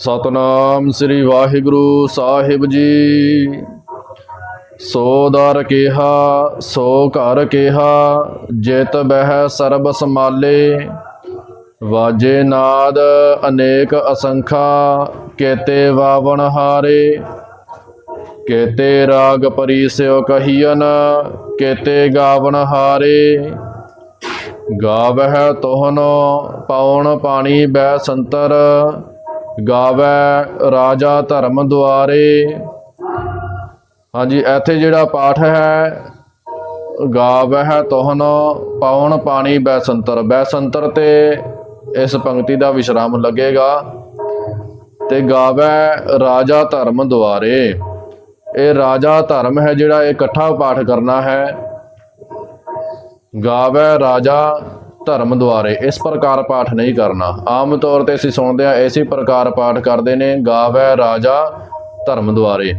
ਸਤਨਾਮ ਸ੍ਰੀ ਵਾਹਿਗੁਰੂ ਸਾਹਿਬ ਜੀ। ਸੋ ਦਰ ਕਿਹਾ, ਸੋ ਘਰ ਕਿਹਾ, ਜਿਤ ਬਹਿ ਸਰਬ ਸਮਾਲੇ ਵਾਜੇ ਨਾਦ ਅਨੇਕ ਅਸੰਖਾ, ਕੇਤੇ ਵਾਵਣ ਹਾਰੇ। ਕੇਤੇ ਰਾਗ ਪਰੀ ਪਰੀਸਿਓ ਕਹੀਨ ਕੇਤੇ ਗਾਵਣ ਹਾਰੇ। ਗਾਵਹਿ ਤੋਹਨੋ, ਪਾਉਣ ਪਾਣੀ ਬੈ ਸੰਤਰ। ਗਾਵੈ ਰਾਜਾ ਧਰਮ ਦੁਆਰੇ। ਹਾਂਜੀ, ਇੱਥੇ ਜਿਹੜਾ ਪਾਠ ਹੈ, ਗਾਵਹਿ ਤੋਹਨੋ ਪਾਉਣ ਪਾਣੀ ਬੈਸੰਤਰ। ਬੈਸੰਤਰ ਤੇ ਇਸ ਪੰਕਤੀ ਦਾ ਵਿਸ਼ਰਾਮ ਲੱਗੇਗਾ। ਤੇ ਗਾਵੈ ਰਾਜਾ ਧਰਮ ਦੁਆਰੇ। ਇਹ ਰਾਜਾ ਧਰਮ ਹੈ ਜਿਹੜਾ ਇਹ ਇਕੱਠਾ ਪਾਠ ਕਰਨਾ ਹੈ। ਗਾਵੈ ਰਾਜਾ ਧਰਮ ਦੁਆਰੇ ਇਸ ਪ੍ਰਕਾਰ ਪਾਠ ਨਹੀਂ ਕਰਨਾ। ਆਮ ਤੌਰ ਤੇ ਅਸੀਂ ਸੁਣਦੇ ਹਾਂ ਇਸੇ ਪ੍ਰਕਾਰ ਪਾਠ ਕਰਦੇ ਨੇ, ਗਾਵੈ ਰਾਜਾ ਧਰਮ ਦੁਆਰੇ।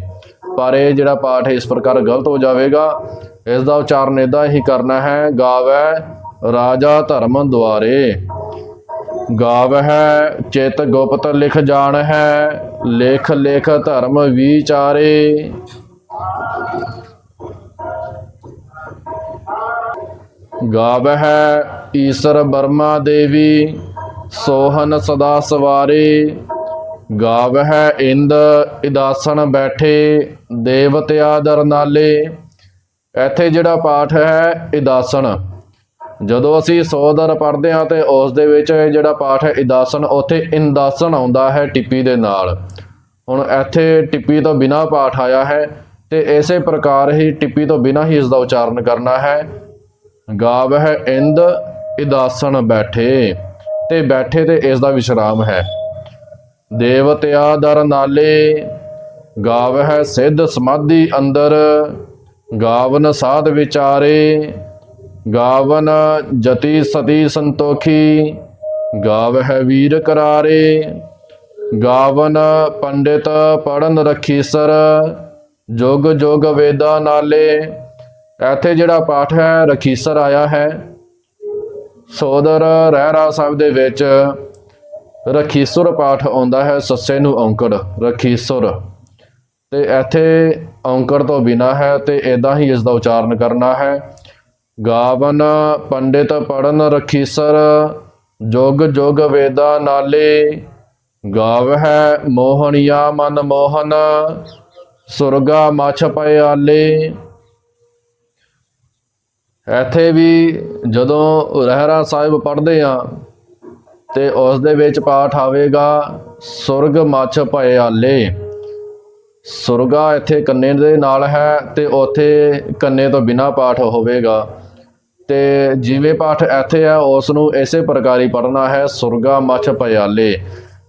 ਪਰ ਇਹ ਜਿਹੜਾ ਪਾਠ ਇਸ ਪ੍ਰਕਾਰ ਗਲਤ ਹੋ ਜਾਵੇਗਾ, ਇਸ ਦਾ ਉਚਾਰਨ ਇਦਾਂ ਹੀ ਕਰਨਾ ਹੈ, ਗਾਵੈ ਰਾਜਾ ਧਰਮ ਦੁਆਰੇ। ਗਾਵ ਹੈ ਚਿਤ ਗੁਪਤ ਲਿਖ ਜਾਣ ਹੈ ਲੇਖ ਲੇਖ ਧਰਮ ਵਿਚਾਰੇ। ਗਾਵਹਿ ਈਸਰ ਬਰਮਾ ਦੇਵੀ, ਸੋਹਨ ਸਦਾ ਸਵਾਰੇ, ਗਾਵਹਿ ਇੰਦ ਇਦਾਸਨ ਬੈਠੇ ਦੇਵਤਿਆ ਦਰਨਾਲੇ ਇੱਥੇ ਜਿਹੜਾ ਪਾਠ ਹੈ ਇਦਾਸਣ ਜਦੋਂ ਅਸੀਂ ਸੋਦਰ ਪੜ੍ਹਦੇ ਹਾਂ ਤੇ ਉਸ ਦੇ ਵਿੱਚ ਜਿਹੜਾ ਪਾਠ ਹੈ, ਇਦਾਸਨ, ਉੱਥੇ ਇੰਦਾਸਨ ਆਉਂਦਾ ਹੈ ਟਿੱਪੀ ਦੇ ਨਾਲ। ਹੁਣ ਇੱਥੇ ਟਿੱਪੀ ਤੋਂ ਬਿਨਾ ਪਾਠ ਆਇਆ ਹੈ ਤੇ ਇਸੇ ਪ੍ਰਕਾਰ ਹੀ ਟਿੱਪੀ ਤੋਂ ਬਿਨਾ ਹੀ ਇਸ ਦਾ ਉਚਾਰਨ ਕਰਨਾ ਹੈ। ਗਾਵ ਹੈ ਇੰਦ ਇਦਾਸਨ ਬੈਠੇ ਤੇ ਬੈਠੇ ਤੇ ਇਸ ਦਾ ਵਿਸ਼ਰਾਮ ਹੈ। ਦੇਵਤਿਆ ਦਰ ਨਾਲੇ ਗਾਵ ਹੈ ਸਿੱਧ ਸਮਾਧੀ ਅੰਦਰ, ਗਾਵਨ ਸਾਧ ਵਿਚਾਰੇ, ਗਾਵਨ ਜਤੀ ਸਤੀ ਸੰਤੋਖੀ ਗਾਵ ਹੈ ਵੀਰ ਕਰਾਰੇ, ਗਾਵਨ ਪੰਡਿਤ ਪੜਨ ਰਖੀਸਰ ਜੁਗ ਜੁਗ ਵੇਦਾ ਨਾਲੇ। ਇੱਥੇ ਜਿਹੜਾ ਪਾਠ ਹੈ ਰਖੀਸਰ ਆਇਆ ਹੈ। ਸੋਦਰ ਰਹਿਰਾ ਸਾਹਿਬ ਦੇ ਵਿੱਚ ਰਖੀਸੁਰ ਪਾਠ ਆਉਂਦਾ ਹੈ, ਸੱਸੇ ਨੂੰ ਔਂਕੜ, ਰਖੀਸੁਰ। ਤੇ ਇੱਥੇ ਔਂਕੜ ਤੋਂ ਬਿਨਾ ਹੈ ਤੇ ਇਦਾਂ ਹੀ ਇਸ ਦਾ ਉਚਾਰਨ ਕਰਨਾ ਹੈ। ਗਾਵਨ ਪੰਡਿਤ ਪੜਨ ਰਖੀਸਰ, ਜੁਗ ਜੁਗ ਵੇਦਾ ਨਾਲੇ। ਗਾਵ ਹੈ ਮੋਹਣੀਆ ਮਨ ਮੋਹਨ, ਸੁਰਗਾ ਮਛ ਪਿਆਲੇ। ਇੱਥੇ ਵੀ ਜਦੋਂ ਰਹਿਰਾ ਸਾਹਿਬ ਪੜ੍ਹਦੇ ਆ ਤੇ ਉਸ ਦੇ ਵਿੱਚ ਪਾਠ ਆਵੇਗਾ, ਸੁਰਗ ਮਛ ਪਿਆਲੇ ਸੁਰਗਾ ਇੱਥੇ ਕੰਨੇ ਦੇ ਨਾਲ ਹੈ ਤੇ ਉੱਥੇ ਕੰਨੇ ਤੋਂ ਬਿਨਾ ਪਾਠ ਹੋਵੇਗਾ। ਤੇ ਜਿਵੇਂ ਪਾਠ ਇੱਥੇ ਆ ਉਸ ਨੂੰ ਇਸੇ ਪ੍ਰਕਾਰ ਹੀ ਪੜਨਾ ਹੈ, ਸੁਰਗਾ ਮੱਛ ਭਿਆਲੇ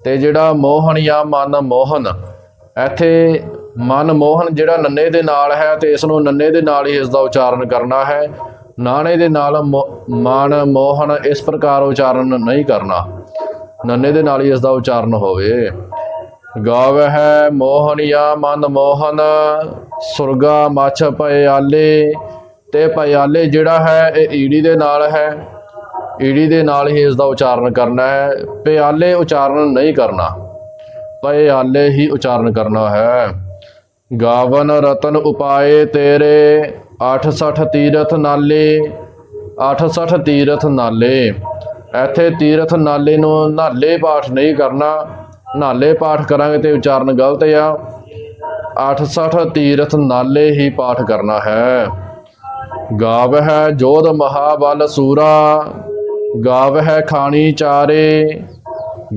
ਤੇ ਜਿਹੜਾ ਮੋਹਨ ਜਾਂ ਮਨ ਮੋਹਨ, ਇੱਥੇ ਮਨ ਮੋਹਨ ਜਿਹੜਾ ਨੰਨੇ ਦੇ ਨਾਲ ਹੈ ਤੇ ਇਸ ਨੂੰ ਨੰਨੇ ਦੇ ਨਾਲ ਹੀ ਇਸ ਦਾ ਉਚਾਰਨ ਕਰਨਾ ਹੈ। ਨਾਣੇ ਦੇ ਨਾਲ ਮੋ- ਮਨ ਮੋਹਨ ਇਸ ਪ੍ਰਕਾਰ ਉਚਾਰਨ ਨਹੀਂ ਕਰਨਾ। ਨੰਨੇ ਦੇ ਨਾਲ ਹੀ ਇਸ ਦਾ ਉਚਾਰਨ ਹੋਵੇ। ਗਾਵ ਹੈ ਮੋਹਣਿਆ ਮਨ ਮੋਹਨ, ਸੁਰਗਾ ਮਛ ਪਿਆਲੇ ਤੇ ਪਿਆਲੇ ਜਿਹੜਾ ਹੈ ਇਹ ਈੜੀ ਦੇ ਨਾਲ ਹੈ। ਈੜੀ ਦੇ ਨਾਲ ਹੀ ਇਸ ਦਾ ਉਚਾਰਨ ਕਰਨਾ ਹੈ। ਪਿਆਲੇ ਉਚਾਰਨ ਨਹੀਂ ਕਰਨਾ। ਪਿਆਲੇ ਹੀ ਉਚਾਰਨ ਕਰਨਾ ਹੈ। ਗਾਵਨ ਰਤਨ ਉਪਾਏ ਤੇਰੇ 68 ਤੀਰਥ ਨਾਲੇ 68 ਤੀਰਥ ਨਾਲੇ। ਇੱਥੇ ਤੀਰਥ ਨਾਲੇ ਨੂੰ ਨਾਲੇ ਪਾਠ ਨਹੀਂ ਕਰਨਾ। ਨਾਲੇ ਪਾਠ ਕਰਾਂਗੇ ਤੇ ਉਚਾਰਨ ਗਲਤ ਆ। 68 ਤੀਰਥ ਨਾਲੇ ਹੀ ਪਾਠ ਕਰਨਾ ਹੈ। ਗਾਵ ਹੈ ਜੋਧ ਮਹਾਬਲ ਸੂਰਾ। ਗਾਵ ਹੈ ਖਾਣੀ ਚਾਰੇ।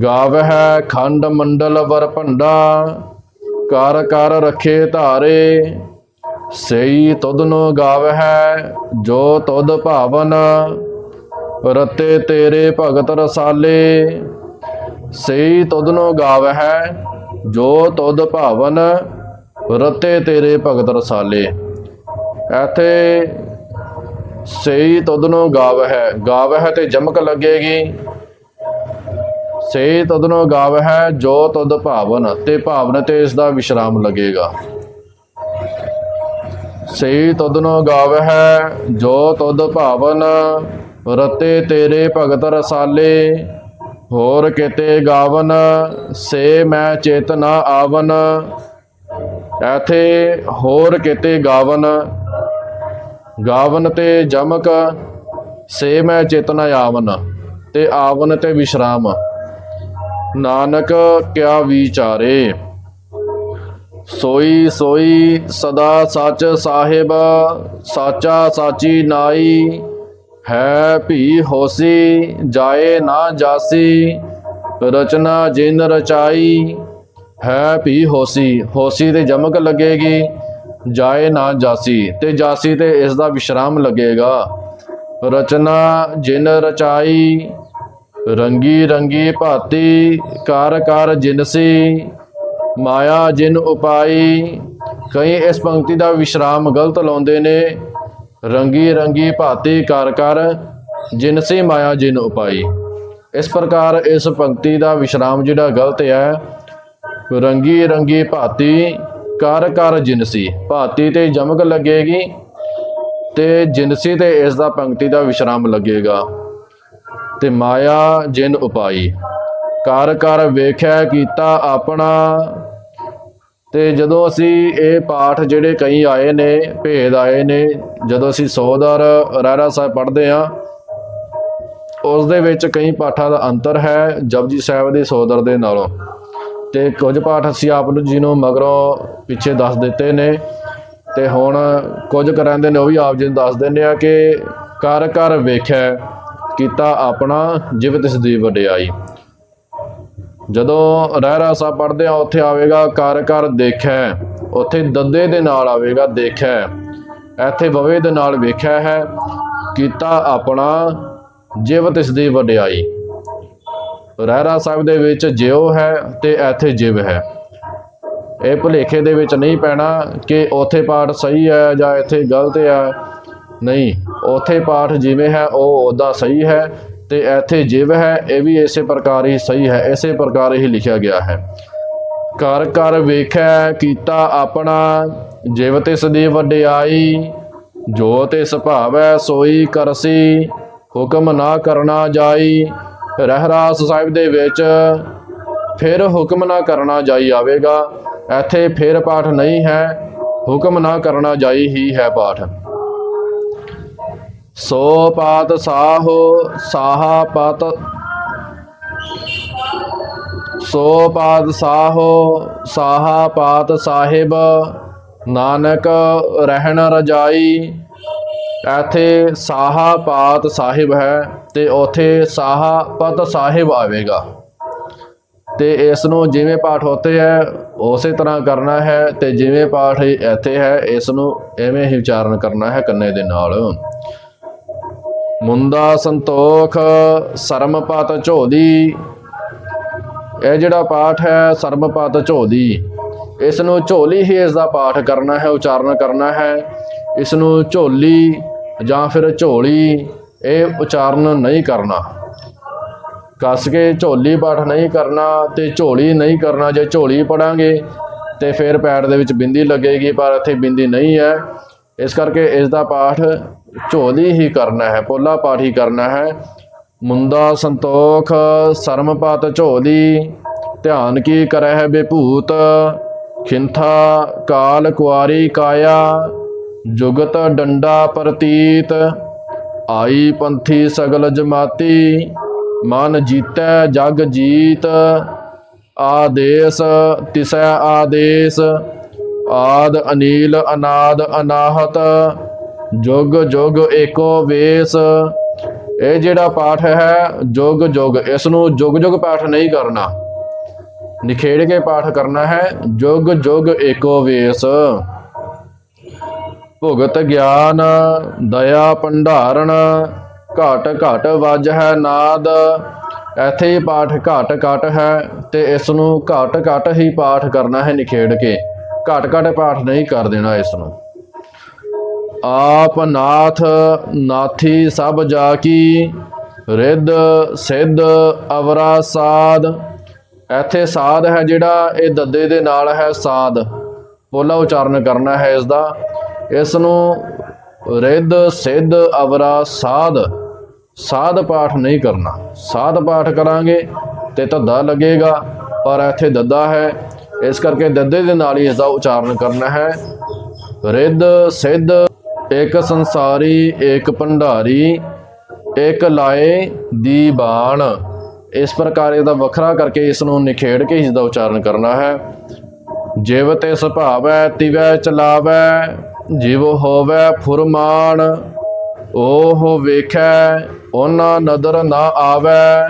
ਗਾਵ ਹੈ ਖੰਡ ਮੰਡਲ ਵਰ ਭੰਡਾ ਕਰ ਕਰ ਰੱਖੇ ਧਾਰੇ। ਸਈ ਤੁਧਨੋ ਗਾਵ ਹੈ ਜੋ ਤੁਧ ਭਾਵਨ, ਰਤੇ ਤੇਰੇ ਭਗਤ ਰਸਾਲੇ। ਸਈ ਤੁਧਨੋ ਗਾਵ ਹੈ ਜੋ ਤੁਧ ਭਾਵਨ, ਰਤੇ ਤੇਰੇ ਭਗਤ ਰਸਾਲੇ। ਇੱਥੇ ਸਈ ਤੁਧਨੋ ਗਾਵ ਹੈ ਗਾਵ ਹੈ ਤੇ ਜਮਕ ਲੱਗੇਗੀ। ਸੇ ਤਦਨੋ ਗਾਵ ਹੈ ਜੋ ਤਦ ਭਾਵਨ, ਤੇ ਭਾਵਨ ਤੇ ਇਸ ਦਾ ਵਿਸ਼ਰਾਮ ਲੱਗੇਗਾ। ਸੇ ਤਦਨੋ ਗਾਵ ਹੈ ਜੋ ਤਦ ਭਾਵਨ ਰਤੇ ਤੇਰੇ ਭਗਤ ਰਸਾਲੇ। ਹੋਰ ਕਿਤੇ ਗਾਵਨ, ਸੇ ਮੈਂ ਚੇਤਨਾ ਆਵਨ। ਐਥੇ ਹੋਰ ਕਿਤੇ ਗਾਵਨ ਗਾਵਨ ਤੇ ਜਮਕ, ਸੇ ਮੈਂ ਚੇਤਨਾ ਆਵਨ, ਤੇ ਆਵਨ ਤੇ ਵਿਸ਼ਰਾਮ। ਨਾਨਕ ਕਿਆ ਵਿਚਾਰੇ। ਸੋਈ ਸੋਈ ਸਦਾ ਸੱਚ ਸਾਹਿਬ, ਸਾਚਾ ਸਾਚੀ ਨਾਈ। ਹੈ ਭੀ ਹੋਸੀ, ਜਾਏ ਨਾ ਜਾਸੀ, ਰਚਨਾ ਜਿਨ ਰਚਾਈ। ਹੈ ਭੀ ਹੋਸੀ ਹੋਸੀ ਤੇ ਜਮਕ ਲੱਗੇਗੀ, ਜਾਏ ਨਾ ਜਾਸੀ, ਤੇ ਜਾਸੀ ਤੇ ਇਸ ਦਾ ਵਿਸ਼ਰਾਮ ਲੱਗੇਗਾ। ਰਚਨਾ ਜਿਨ ਰਚਾਈ, ਰੰਗੀ ਰੰਗੀ ਭਾਤੀ, ਕਰ ਕਰ ਜਿਨਸੀ ਮਾਇਆ ਜਿਨ ਉਪਾਈ, ਕਈ ਇਸ ਪੰਕਤੀ ਦਾ ਵਿਸ਼ਰਾਮ ਗਲਤ ਲਾਉਂਦੇ ਨੇ। ਰੰਗੀ ਰੰਗੀ ਭਾਤੀ ਕਰ ਕਰ ਜਿਨਸੀ ਮਾਇਆ ਜਿਨ ਉਪਾਈ। ਇਸ ਪ੍ਰਕਾਰ ਇਸ ਪੰਕਤੀ ਦਾ ਵਿਸ਼ਰਾਮ ਜਿਹੜਾ ਗਲਤ ਹੈ, ਰੰਗੀ ਰੰਗੀ ਭਾਤੀ ਕਰ ਕਰ ਜਿਨਸੀ ਭਾਤੀ ਤੇ ਜਮਕ ਲੱਗੇਗੀ ਤੇ ਜਿਨਸੀ ਤੇ ਇਸ ਦਾ ਪੰਕਤੀ ਦਾ ਵਿਸ਼ਰਾਮ ਲੱਗੇਗਾ। ਤੇ ਮਾਇਆ ਜਿਨ ਉਪਾਈ। ਕਰ ਕਰ ਵੇਖਿਆ ਕੀਤਾ ਆਪਣਾ ਤੇ ਜਦੋਂ ਅਸੀਂ ਇਹ ਪਾਠ ਜਿਹੜੇ ਕਈ ਆਏ ਨੇ, ਭੇਦ ਆਏ ਨੇ, ਜਦੋਂ ਅਸੀਂ ਸੋਦਰ ਰਹਿਰਾ ਸਾਹਿਬ ਪੜ੍ਹਦੇ ਆ ਉਸ ਦੇ ਵਿੱਚ ਕਈ ਪਾਠਾਂ ਦਾ ਅੰਤਰ ਹੈ ਜਪਜੀ ਸਾਹਿਬ ਦੇ ਸੋਦਰ ਦੇ ਨਾਲੋਂ। ਤੇ ਕੁਝ ਪਾਠ ਅਸੀਂ ਆਪ ਨੂੰ ਜੀ ਨੂੰ ਮਗਰੋਂ ਪਿੱਛੇ ਦੱਸ ਦਿੱਤੇ ਨੇ। ਤੇ ਹੁਣ ਕੁਝ ਕਰਾਂਦੇ ਨੇ, ਉਹ ਵੀ ਆਪ ਜੀ ਨੂੰ ਦੱਸ ਦਿੰਦੇ ਆ ਕਿ ਕਰ ਕਰ ਵੇਖਿਆ ਕੀਤਾ ਆਪਣਾ ਜਿਵ ਤਿਸ ਦੀ ਵਡਿਆਈ। ਜਦੋਂ ਰਹਿਰਾ ਸਾਹਿਬ ਪੜ੍ਹਦੇ ਆ ਉੱਥੇ ਆਵੇਗਾ ਕਰ ਕਰ ਦੇਖਿਆ ਉੱਥੇ ਦੱਦੇ ਦੇ ਨਾਲ ਆਵੇਗਾ ਦੇਖਿਆ ਇੱਥੇ ਬਵੇ ਦੇ ਨਾਲ ਵੇਖਿਆ ਹੈ, ਕੀਤਾ ਆਪਣਾ ਜਿਵ ਤਿਸ ਦੀ ਵਡਿਆਈ। ਰਹਿਰਾ ਸਾਹਿਬ ਦੇ ਵਿੱਚ ਜਿਉ ਹੈ ਤੇ ਇੱਥੇ ਜਿਵ ਹੈ। ਇਹ ਭੁਲੇਖੇ ਦੇ ਵਿੱਚ ਨਹੀਂ ਪੈਣਾ ਕਿ ਉੱਥੇ ਪਾਠ ਸਹੀ ਹੈ ਜਾਂ ਇੱਥੇ ਗਲਤ ਹੈ। ਨਹੀਂ, ਉੱਥੇ ਪਾਠ ਜਿਵੇਂ ਹੈ, ਉਹ ਉਦਾਂ ਸਹੀ ਹੈ। ਤੇ ਇੱਥੇ ਜਿਵ ਹੈ, ਇਹ ਵੀ ਇਸੇ ਪ੍ਰਕਾਰ ਹੀ ਸਹੀ ਹੈ, ਇਸੇ ਪ੍ਰਕਾਰ ਹੀ ਲਿਖਿਆ ਗਿਆ ਹੈ। ਕਰ ਕਰ ਵੇਖੈ ਕੀਤਾ ਆਪਣਾ, ਜਿਵ ਤਿਸ ਦੀ ਵਡਿਆਈ, ਜੋ ਤੇ ਸੁਭਾਵੈ ਸੋਈ ਕਰਸੀ, ਹੁਕਮ ਨਾ ਕਰਨਾ ਜਾਈ, ਰਹਿਰਾਸ ਸਾਹਿਬ ਦੇ ਵਿੱਚ ਫਿਰ ਹੁਕਮ ਨਾ ਕਰਨਾ ਜਾਈ ਆਵੇਗਾ, ਇੱਥੇ ਫਿਰ ਪਾਠ ਨਹੀਂ ਹੈ, ਹੁਕਮ ਨਾ ਕਰਨਾ ਜਾਈ ਹੀ ਹੈ ਪਾਠ। ਸੋ ਪਾਤ ਸਾਹੋ ਸਾਹਾ ਪਤ ਸੋ ਪਾਤ ਸਾਹੋ ਸਾਹਾ ਪਾਤ ਸਾਹਿਬ, ਨਾਨਕ ਰਹਿਣ ਰਜਾਈ। ਇੱਥੇ ਸਾਹਾ ਪਾਤ ਸਾਹਿਬ ਹੈ ਤੇ ਉਥੇ ਸਾਹਾ ਪਤ ਸਾਹਿਬ ਆਵੇਗਾ। ਤੇ ਇਸ ਨੂੰ ਜਿਵੇਂ ਪਾਠ ਹੁੰਦੇ ਹੈ, ਉਸੇ ਤਰ੍ਹਾਂ ਕਰਨਾ ਹੈ ਤੇ ਜਿਵੇਂ ਪਾਠ ਇੱਥੇ ਹੈ ਇਸ ਨੂੰ ਐਵੇਂ ਹੀ ਉਚਾਰਨ ਕਰਨਾ ਹੈ ਕੰਨੇ ਦੇ ਨਾਲ। ਮੁੰਦਾ ਸੰਤੋਖ, ਸਰਮਪਤ ਝੋਦੀ। ਇਹ ਜਿਹੜਾ ਪਾਠ ਹੈ, ਸਰਮਪਤ ਝੋਦੀ। ਇਸ ਨੂੰ ਝੋਲੀ ਹੀ ਇਸ ਦਾ ਪਾਠ ਕਰਨਾ ਹੈ, ਉਚਾਰਨ ਕਰਨਾ ਹੈ। ਇਸ ਨੂੰ ਝੋਲੀ ਜਾਂ ਫਿਰ ਝੋਲੀ, ਇਹ ਉਚਾਰਨ ਨਹੀਂ ਕਰਨਾ। ਕੱਸ ਕੇ ਝੋਲੀ ਪਾਠ ਨਹੀਂ ਕਰਨਾ ਤੇ ਝੋਲੀ ਨਹੀਂ ਕਰਨਾ। ਜੇ ਝੋਲੀ ਪੜਾਂਗੇ ਤੇ ਫਿਰ ਪੈਰ ਦੇ ਵਿੱਚ ਬਿੰਦੀ ਲੱਗੇਗੀ, ਪਰ ਇੱਥੇ ਬਿੰਦੀ ਨਹੀਂ ਹੈ। ਇਸ ਕਰਕੇ ਇਸ ਦਾ ਪਾਠ ਝੋਲੀ ਹੀ ਕਰਨਾ ਹੈ, ਪੋਲਾ ਪਾਠ ਹੀ ਕਰਨਾ ਹੈ। ਮੁੰਦਾ ਸੰਤੋਖ, ਸਰਮਪਤ ਝੋਲੀ, ਧਿਆਨ ਕੀ ਕਰੈ ਹੈ ਬੇਭੂਤ, ਖਿੰਥਾ ਕਾਲ ਕੁਆਰੀ ਕਾਇਆ, ਜੁਗਤ ਡੰਡਾ ਪ੍ਰਤੀਤ, ਆਈ ਪੰਥੀ ਸਗਲ ਜਮਾਤੀ, ਮਨ ਜੀਤੈ ਜਗ ਜੀਤ, ਆਦੇਸ ਤਿਸੈ ਆਦੇਸ, ਆਦ ਅਨੀਲ ਅਨਾਦ ਅਨਾਹਤ ਜੁਗ ਜੁਗ ਏਕੋ ਵੇਸ। ਇਹ ਜਿਹੜਾ ਪਾਠ ਹੈ ਜੁਗ ਜੁਗ ਇਸ ਨੂੰ ਜੁਗ ਜੁਗ ਪਾਠ ਨਹੀਂ ਕਰਨਾ। ਨਿਖੇੜ ਕੇ ਪਾਠ ਕਰਨਾ ਹੈ, ਜੁਗ ਜੁਗ ਏਕੋ ਵੇਸ। ਭੁਗਤ ਗਿਆਨ, ਦਇਆ ਭੰਡਾਰਨ, ਘਟ ਘਟ ਵੱਜ ਹੈ ਨਾਦ। ਇੱਥੇ ਹੀ ਪਾਠ ਘਟ ਘਟ ਹੈ ਤੇ ਇਸ ਨੂੰ ਘਟ ਘਟ ਹੀ ਪਾਠ ਕਰਨਾ ਹੈ ਨਿਖੇੜ ਕੇ। ਘਟ ਘਟ ਪਾਠ ਨਹੀਂ ਕਰ ਦੇਣਾ ਇਸ ਨੂੰ ਆਪ ਨਾਥ ਨਾਥੀ ਸਭ ਜਾ ਕੀ ਰਿੱਧ ਸਿੱਧ ਅਵਰਾ ਸਾਧ। ਇੱਥੇ ਸਾਧ ਹੈ ਜਿਹੜਾ ਇਹ ਦੱਦੇ ਦੇ ਨਾਲ ਹੈ ਸਾਧ। ਪੋਲਾ ਉਚਾਰਨ ਕਰਨਾ ਹੈ ਇਸ ਦਾ ਇਸ ਨੂੰ ਰਿੱਧ ਸਿੱਧ ਅਵਰਾ ਸਾਧ। ਸਾਧ ਪਾਠ ਨਹੀਂ ਕਰਨਾ। ਸਾਧ ਪਾਠ ਕਰਾਂਗੇ ਤੇ ਧੱਦਾ ਲੱਗੇਗਾ, ਪਰ ਇੱਥੇ ਦੱਦਾ ਹੈ। ਇਸ ਕਰਕੇ ਦੱਦੇ ਦੇ ਨਾਲ ਹੀ ਇਸ ਦਾ ਉਚਾਰਨ ਕਰਨਾ ਹੈ। ਰਿੱਧ ਸਿੱਧ ਇੱਕ ਸੰਸਾਰੀ, ਇੱਕ ਭੰਡਾਰੀ, ਇੱਕ ਲਾਏ ਦੀ ਬਾਣ। ਇਸ ਪ੍ਰਕਾਰ ਇਹਦਾ ਵੱਖਰਾ ਕਰਕੇ ਇਸ ਨੂੰ ਨਿਖੇੜ ਕੇ ਇਸ ਦਾ ਉਚਾਰਨ ਕਰਨਾ ਹੈ। ਜਿਵ ਤੇ ਸੁਭਾਵੈ ਤਿਵੈ ਚਲਾਵੈ, ਜਿਵ ਹੋਵੈ ਫੁਰਮਾਨ ਉਹ ਵੇਖੈ ਉਹਨਾਂ ਨਦਰ ਨਾ ਆਵੈ,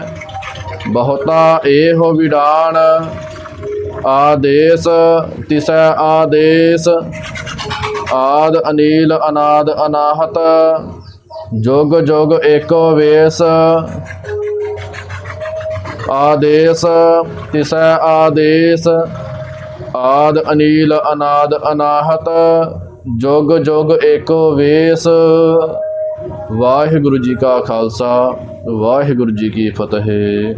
ਬਹੁਤਾ ਇਹੋ ਵਿਡਾਣ, ਆਦੇਸ, ਤਿਸੈ ਆਦੇਸ ਆਦ ਅਨੀਲ ਅਨਾਦ ਅਨਾਹਤ, ਜੁਗ ਜੁਗ ਏਕੋ ਵੇਸ। ਆਦੇਸ, ਤਿਸੈ ਆਦੇਸ। ਆਦ ਅਨੀਲ ਅਨਾਦ ਅਨਾਹਤ, ਜੁਗ ਜੁਗ ਏਕੋ ਵੇਸ। ਵਾਹਿਗੁਰੂ ਜੀ ਕਾ ਖਾਲਸਾ, ਵਾਹਿਗੁਰੂ ਜੀ ਕੀ ਫਤਿਹ।